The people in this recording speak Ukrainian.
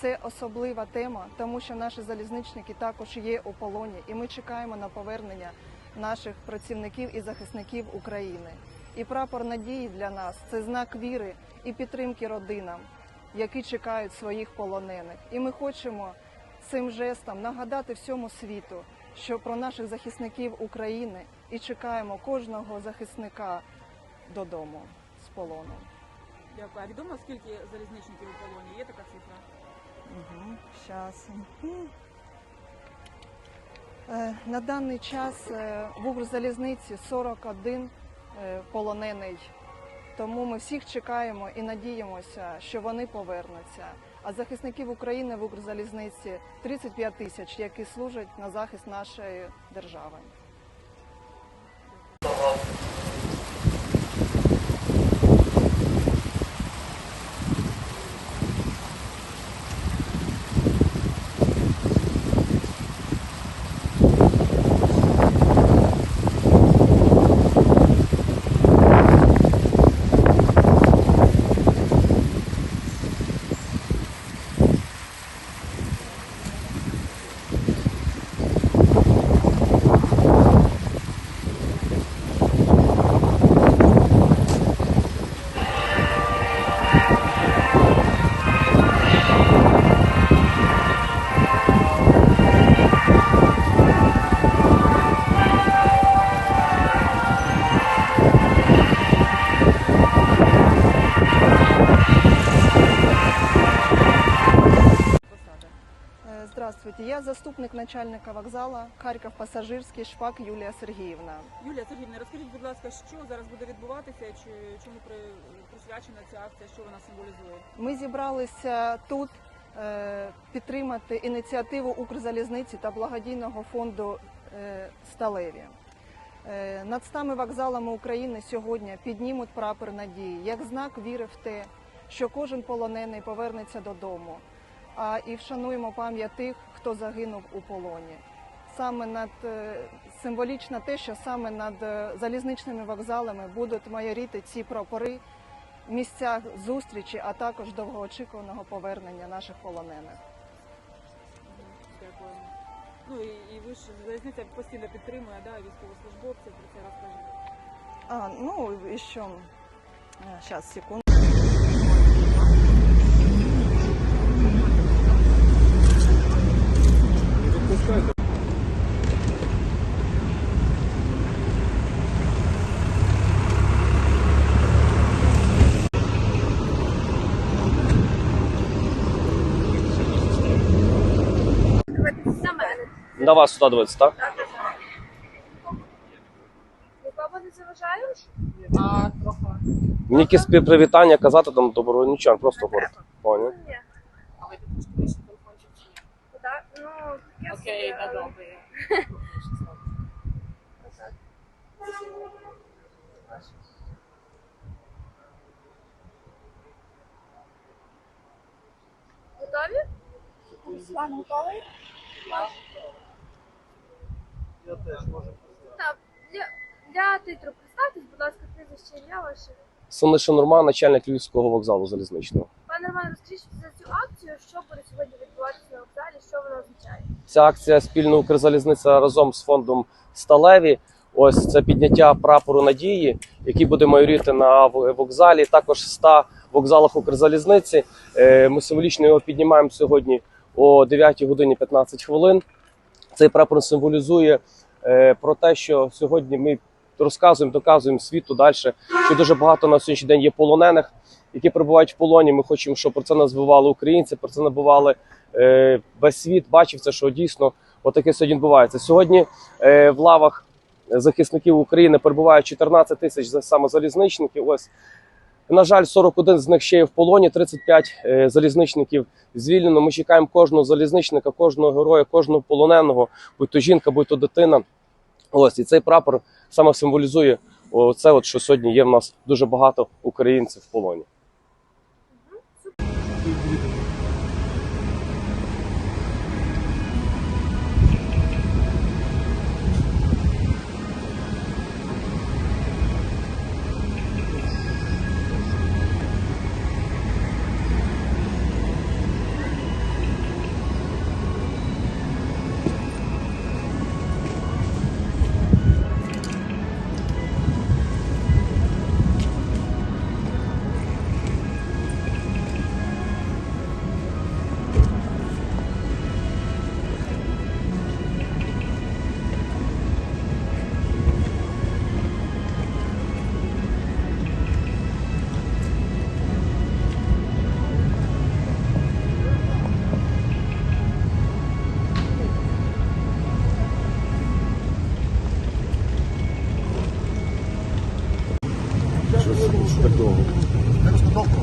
Це особлива тема, тому що наші залізничники також є у полоні, і ми чекаємо на повернення наших працівників і захисників України. І прапор надії для нас це знак віри і підтримки родинам, які чекають своїх полонених. І ми хочемо цим жестом нагадати всьому світу, що про наших захисників України і чекаємо кожного захисника додому з полону. Дякую. А відомо скільки залізничників у полоні? Мгм. Е, На даний час е, в Укрзалізниці 41 е, полонений. Тому ми всіх чекаємо і надіємося, що вони повернуться. А захисників України в Укрзалізниці 35 тисяч, які служать на захист нашої держави. Thank you. Я заступник начальника вокзала Харків Пасажирський Шпак Юлія Сергіївна. Юлія Сергіївна, розкажіть, будь ласка, що зараз буде відбуватися, чи чому при- присвячена ця акція, що вона символізує? Ми зібралися тут е, підтримати ініціативу Укрзалізниці та благодійного фонду е, Сталеві. Е, Над стами вокзалами України сьогодні піднімуть прапор надії як знак віри в те, що кожен полонений повернеться додому. А і вшануємо пам'ять тих, хто загинув у полоні. Саме над е, символічно те, що саме над е, залізничними вокзалами будуть майоріти ці прапори місцях зустрічі, а також довгоочікуваного повернення наших полонених. Дякую. Ну і, і ви ж залізниця постійно підтримує да, військовослужбовців, про це розкажіть. А, ну і що? Зараз, секунду. На мене. На вас сюди дивитися, так? Нікого не заважаю? А, трохи. Мені якісь привітання казати там добро нічого, просто говорити. Поняв? Ні. А ви тут скоріше телефончик чи ні? Куда? Ну, я Окей, собі, але- добре. Готові? Руслан, готовий? Я теж можу Так, для, для титру представтесь, будь ласка, прізвище ім'я ваше. Сумиша Нурма, начальник Львівського вокзалу залізничного. Пане Роман, розкажіть за цю акцію, що буде сьогодні відбуватися на вокзалі, що вона означає? Ця акція спільно Укрзалізниця разом з фондом Сталеві. Ось це підняття прапору надії, який буде майоріти на вокзалі. Також 100 вокзалах Укрзалізниці. Е, Ми символічно його піднімаємо сьогодні о 9 годині 15 хвилин. Цей прапор символізує е, про те, що сьогодні ми розказуємо, доказуємо світу далі, що дуже багато на сьогоднішній день є полонених, які перебувають в полоні. Ми хочемо, щоб про це називали українці, про це набували е, весь світ. Бачив це, що дійсно отаке сьогодні відбувається. Сьогодні е, в лавах захисників України перебуває 14 тисяч саме залізничників. Ось на жаль, 41 з них ще є в полоні, 35 е, залізничників звільнено. Ми чекаємо кожного залізничника, кожного героя, кожного полоненого, будь то жінка, будь то дитина. Ось і цей прапор саме символізує це, от що сьогодні є в нас дуже багато українців в полоні. Так довго.